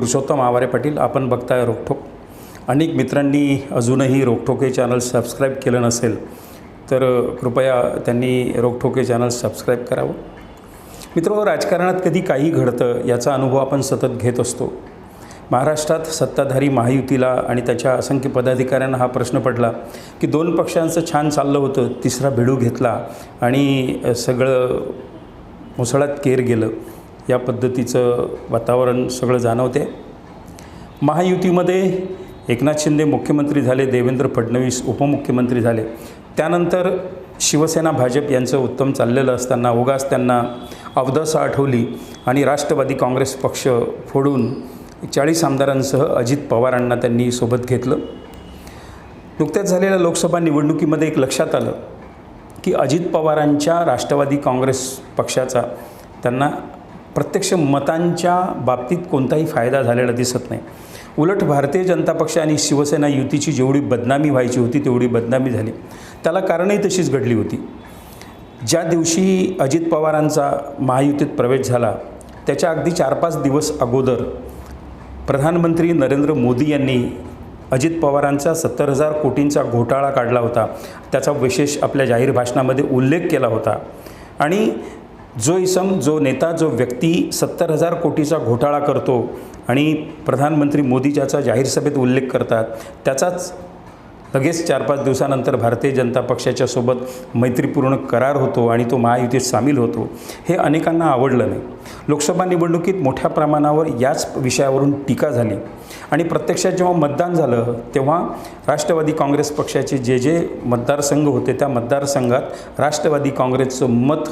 पुरुषोत्तम आवारे पाटील आपण बघताय रोखोक अनेक मित्रांनी अजूनही रोकठोक हे चॅनल सबस्क्राईब केलं नसेल तर कृपया त्यांनी रोकठोक हे चॅनल सबस्क्राईब करावं. मित्र राजकारणात कधी काही घडतं याचा अनुभव आपण सतत घेत असतो. महाराष्ट्रात सत्ताधारी महायुतीला आणि त्याच्या असंख्य पदाधिकाऱ्यांना हा प्रश्न पडला की दोन पक्षांचं छान चाललं होतं तिसरा भिडू घेतला आणि सगळं मुसळात केर गेलं. या पद्धतीचं वातावरण सगळं जाणवते. महायुतीमध्ये एकनाथ शिंदे मुख्यमंत्री झाले देवेंद्र फडणवीस उपमुख्यमंत्री झाले. त्यानंतर शिवसेना भाजप यांचं उत्तम चाललेलं असताना उगाच त्यांना अवदसा आठवली आणि राष्ट्रवादी काँग्रेस पक्ष फोडून चाळीस आमदारांसह अजित पवारांना त्यांनी सोबत घेतलं. नुकत्याच झालेल्या लोकसभा निवडणुकीमध्ये एक लक्षात आलं की अजित पवारांच्या राष्ट्रवादी काँग्रेस पक्षाचा त्यांना प्रत्यक्ष मतांच्या बाबतीत कोणताही फायदा झालेला दिसत नाही. उलट भारतीय जनता पक्ष आणि शिवसेना युतीची जेवढी बदनामी व्हायची होती तेवढी बदनामी झाली. त्याला कारणही तशीच घडली होती. ज्या दिवशी अजित पवारांचा महायुतीत प्रवेश झाला त्याच्या अगदी चार पाच दिवस अगोदर प्रधानमंत्री नरेंद्र मोदी यांनी अजित पवारांचा सत्तर हजार कोटींचा घोटाळा काढला होता. त्याचा विशेष आपल्या जाहीर भाषणामध्ये उल्लेख केला होता. आणि जो इसम जो नेता जो व्यक्ती सत्तर हजार कोटीचा घोटाळा करतो आणि प्रधानमंत्री मोदी ज्याचा जाहीर सभेत उल्लेख करतात त्याचाच लगेच चार पाच दिवसानंतर भारतीय जनता पक्षाच्या सोबत मैत्रीपूर्ण करार होतो आणि तो महायुतीत सामील होतो हे अनेकांना आवडलं नाही. लोकसभा निवडणुकीत मोठ्या प्रमाणावर याच विषयावरून टीका झाली आणि प्रत्यक्षात जेव्हा मतदान झालं तेव्हा राष्ट्रवादी काँग्रेस पक्षाचे जे जे मतदारसंघ होते त्या मतदारसंघात राष्ट्रवादी काँग्रेसचं मत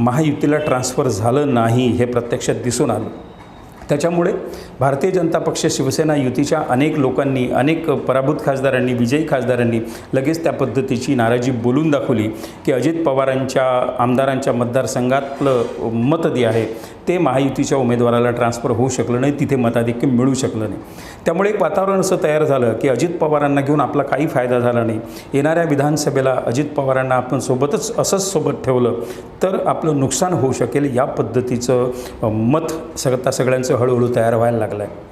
महायुतीला ट्रान्स्फर झालं नाही हे प्रत्यक्षात दिसून आलं. त्याच्यामुळे भारतीय जनता पक्ष शिवसेना युतीच्या अनेक लोकांनी अनेक पराभूत खासदारांनी विजयी खासदारांनी लगेच त्या पद्धतीची नाराजी बोलून दाखवली की अजित पवारांच्या आमदारांच्या मतदारसंघातलं मत जे आहे ते महायुतीच्या उमेदवाराला ट्रान्सफर होऊ शकलं नाही तिथे मताधिक्य मिळू शकलं नाही. त्यामुळे एक वातावरण असं तयार झालं की अजित पवारांना घेऊन आपला काही फायदा झाला नाही. येणाऱ्या विधानसभेला अजित पवारांना आपण सोबतच असंच सोबत ठेवलं तर आपलं नुकसान होऊ शकेल या पद्धतीचं मत सगळ्या सगळ्यांचं हळूहळू तयार व्हायला लागला आहे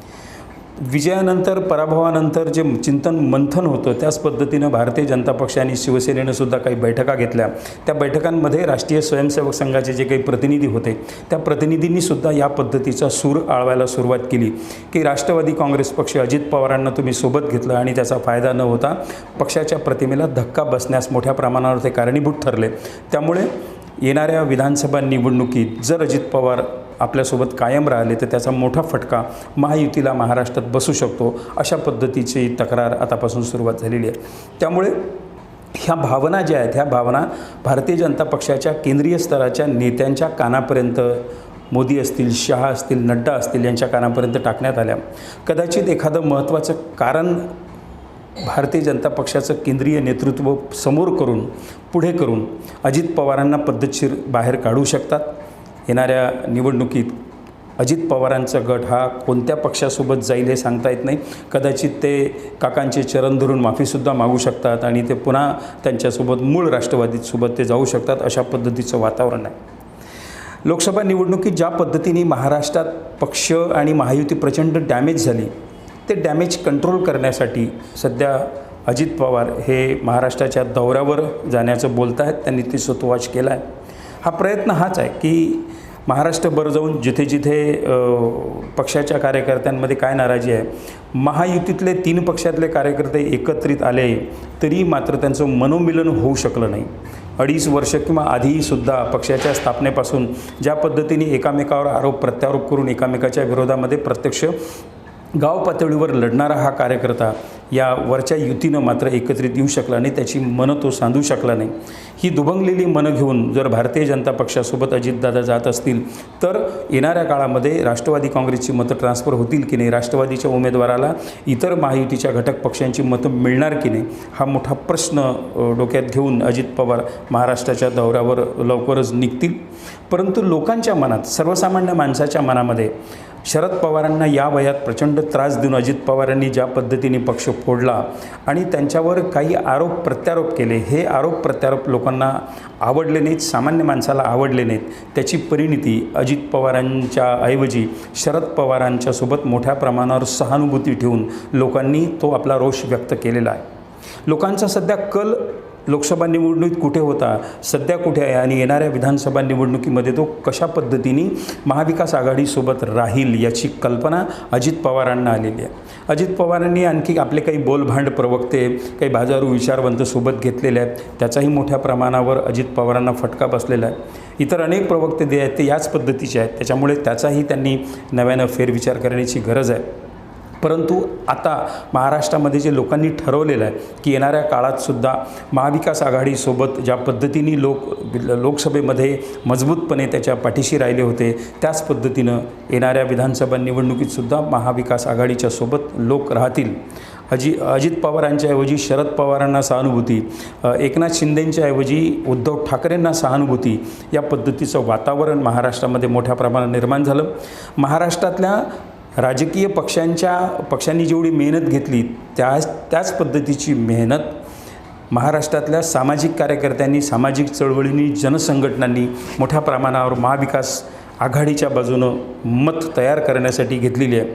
विजयानंतर पराभवानंतर जे चिंतन मंथन होतं त्याच पद्धतीनं भारतीय जनता पक्ष आणि शिवसेनेनं सुद्धा काही बैठका घेतल्या. त्या बैठकांमध्ये राष्ट्रीय स्वयंसेवक संघाचे जे काही प्रतिनिधी होते त्या प्रतिनिधींनी सुद्धा या पद्धतीचा सूर आळवायला सुरुवात केली. की राष्ट्रवादी काँग्रेस पक्ष अजित पवारांना तुम्ही सोबत घेतलं आणि त्याचा फायदा न होता पक्षाच्या प्रतिमेला धक्का बसण्यास मोठ्या प्रमाणावर ते कारणीभूत ठरले. त्यामुळे येणाऱ्या विधानसभा निवडणुकीत जर अजित पवार आपल्यासोबत कायम राहिले तर त्याचा मोठा फटका महायुतीला महाराष्ट्रात बसू शकतो अशा पद्धतीची तक्रार आतापासून सुरुवात झालेली आहे. त्यामुळे ह्या भावना ज्या आहेत ह्या भावना भारतीय जनता पक्षाच्या केंद्रीय स्तराच्या नेत्यांच्या कानापर्यंत मोदी असतील शहा असतील नड्डा असतील यांच्या कानापर्यंत टाकण्यात आल्या. कदाचित एखादं महत्त्वाचं कारण भारतीय जनता पक्षाचं केंद्रीय नेतृत्व समोर करून पुढे करून अजित पवारांना पद्धतशीर बाहेर काढू शकतात. येणाऱ्या निवडणुकीत अजित पवारांचा गट हा कोणत्या पक्षासोबत जाईल हे सांगता येत नाही. कदाचित ते काकांचे चरण धरून माफीसुद्धा मागू शकतात आणि ते पुन्हा त्यांच्यासोबत मूळ राष्ट्रवादीसोबत ते जाऊ शकतात अशा पद्धतीचं वातावरण आहे. लोकसभा निवडणुकीत ज्या पद्धतीने महाराष्ट्रात पक्ष आणि महायुती प्रचंड डॅमेज झाली ते डॅमेज कंट्रोल करण्यासाठी सध्या अजित पवार हे महाराष्ट्राच्या दौऱ्यावर जाण्याचं बोलत आहेत त्यांनी ते स्वतवाच केला आहे हा प्रयत्न हाच आहे की महाराष्ट्रभर जाऊन जिथे जिथे पक्षाच्या कार्यकर्त्यांमध्ये काय नाराजी आहे महायुतीतले तीन पक्षातले कार्यकर्ते एकत्रित आले तरी मात्र त्यांचं मनोमिलन होऊ शकलं नाही. अडीच वर्ष किंवा आधीसुद्धा पक्षाच्या स्थापनेपासून ज्या पद्धतीने एकामेकावर आरोप प्रत्यारोप करून एकामेकाच्या विरोधामध्ये प्रत्यक्ष गाव पातळीवर लढणारा हा कार्यकर्ता या वरच्या युतीनं मात्र एकत्रित येऊ शकला नाही त्याची मनं तो सांधू शकला नाही. ही दुभंगलेली मनं घेऊन जर भारतीय जनता पक्षासोबत अजितदादा जात असतील तर येणाऱ्या काळामध्ये राष्ट्रवादी काँग्रेसची मतं ट्रान्स्फर होतील की नाही राष्ट्रवादीच्या उमेदवाराला इतर महायुतीच्या घटक पक्षांची मतं मिळणार की नाही हा मोठा प्रश्न डोक्यात घेऊन अजित पवार महाराष्ट्राच्या दौऱ्यावर लवकरच निघतील. परंतु लोकांच्या मनात सर्वसामान्य माणसाच्या मनामध्ये शरद पवारांना या वयात प्रचंड त्रास देऊन अजित पवारांनी ज्या पद्धतीने पक्ष फोडला आणि त्यांच्यावर काही आरोप प्रत्यारोप केले. हे आरोप प्रत्यारोप लोकांना आवडले नाहीत सामान्य माणसाला आवडले नाहीत. त्याची परिणिती अजित पवारांच्या ऐवजी शरद पवारांच्या सोबत मोठ्या प्रमाणावर सहानुभूती ठेवून लोकांनी तो आपला रोष व्यक्त केलेला आहे. लोकांचा सध्या कल लोकसभा निवडणूक कुठे होता सध्या कुठे आहे आणि येणाऱ्या विधानसभा निवडणुकीमध्ये तो कशा पद्धतीने महाविकास आघाडीसोबत राहील याची कल्पना अजित पवारांना आलेली आहे. अजित पवारांनी आणखी आपले काही बोलभांड प्रवक्ते काही बाजारू विचारवंत सोबत घेतलेले आहेत. त्याचाही मोठ्या प्रमाणावर अजित पवारांना फटका बसलेला आहे. इतर अनेक प्रवक्ते जे आहेत ते याच पद्धतीचे आहेत. त्याच्यामुळे त्याचाही त्यांनी नव्यानं फेरविचार करण्याची गरज आहे. परंतु आता महाराष्ट्रामध्ये जे लोकांनी ठरवलेलं आहे की येणाऱ्या काळातसुद्धा महाविकास आघाडीसोबत ज्या पद्धतीने लोक लोकसभेमध्ये मजबूतपणे त्याच्या पाठीशी राहिले होते त्याच पद्धतीनं येणाऱ्या विधानसभा निवडणुकीतसुद्धा महाविकास आघाडीच्या सोबत लोक राहतील. अजि अजित पवारांच्याऐवजी शरद पवारांना सहानुभूती एकनाथ शिंदेंच्या ऐवजी उद्धव ठाकरेंना सहानुभूती या पद्धतीचं वातावरण महाराष्ट्रामध्ये मोठ्या प्रमाणात निर्माण झालं. महाराष्ट्रातल्या राजकीय पक्षांच्या पक्षांनी जेवढी मेहनत घेतली त्याच त्याच पद्धतीची मेहनत महाराष्ट्रातल्या सामाजिक कार्यकर्त्यांनी सामाजिक चळवळींनी जनसंघटनांनी मोठ्या प्रमाणावर महाविकास आघाडीच्या बाजूनं मत तयार करण्यासाठी घेतलेली आहे.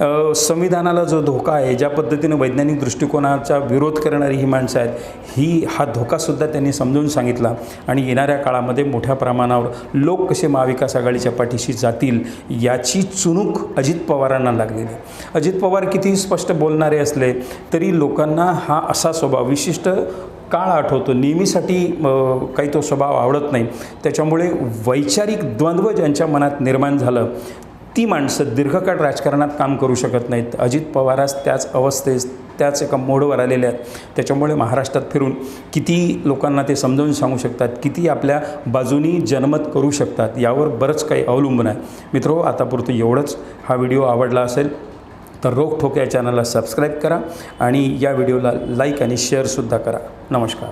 संविधानाला जो धोका आहे ज्या पद्धतीनं वैज्ञानिक दृष्टिकोनाचा विरोध करणारी ही माणसं आहेत ही हा धोकासुद्धा त्यांनी समजून सांगितला. आणि येणाऱ्या काळामध्ये मोठ्या प्रमाणावर लोक कसे महाविकास आघाडीच्या पाठीशी जातील याची चुणूक अजित पवारांना लागलेली. आहे. अजित पवार कितीही स्पष्ट बोलणारे असले तरी लोकांना हा असा स्वभाव विशिष्ट काळ आठवतो. नेहमीसाठी काही तो स्वभाव आवडत नाही. त्याच्यामुळे वैचारिक द्वंद्व ज्यांच्या मनात निर्माण झालं ती माणसं दीर्घकाळ राजकारणात काम करू शकत नाहीत. अजित पवारास त्याच अवस्थेस त्याच एका मोडवर आलेले आहेत. त्याच्यामुळे महाराष्ट्रात फिरून किती लोकांना ते समजावून सांगू शकतात? किती आपल्या बाजूनी जनमत करू शकतात? यावर बरंच काही अवलंबून आहे. मित्रो आतापुरतं एवढंच. हा व्हिडिओ आवडला असेल तर रोख ठोक या चॅनलला सबस्क्राईब करा आणि या व्हिडिओला लाईक आणि शेअरसुद्धा करा. नमस्कार.